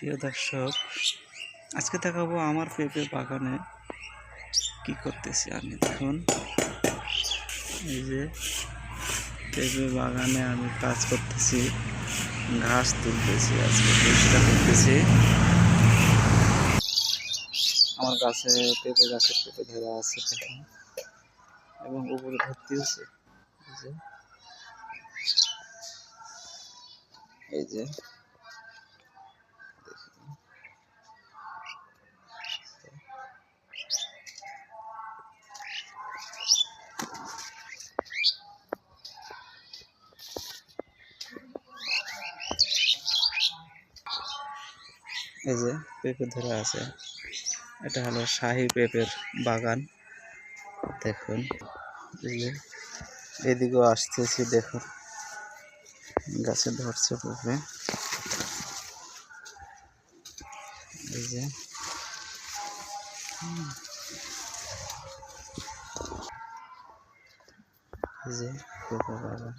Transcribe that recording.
প্রিয় দর্শক, আজকে দেখাবো আমার পেঁপে বাগানে কি করতেছি আমি। দেখুন, এই যে পেঁপে বাগানে আমি কাজ করতেছি, ঘাস তুলতেছি আজকে, পরিষ্কার করতেছি। আমার গাছে পেঁপে গাছে পেঁপে ধরা আছে, দেখুন। এবং উপরে ভর্তি হচ্ছে যে। এই যে এই যে পেঁপে ধরে আছে। এটা হলো শাহি পেঁপের বাগান। দেখুন, এই যে এদিকেও আসতেছি, দেখুন। গাছে ধরছে পেঁপে। এই যে। যে পেঁপে বাগান।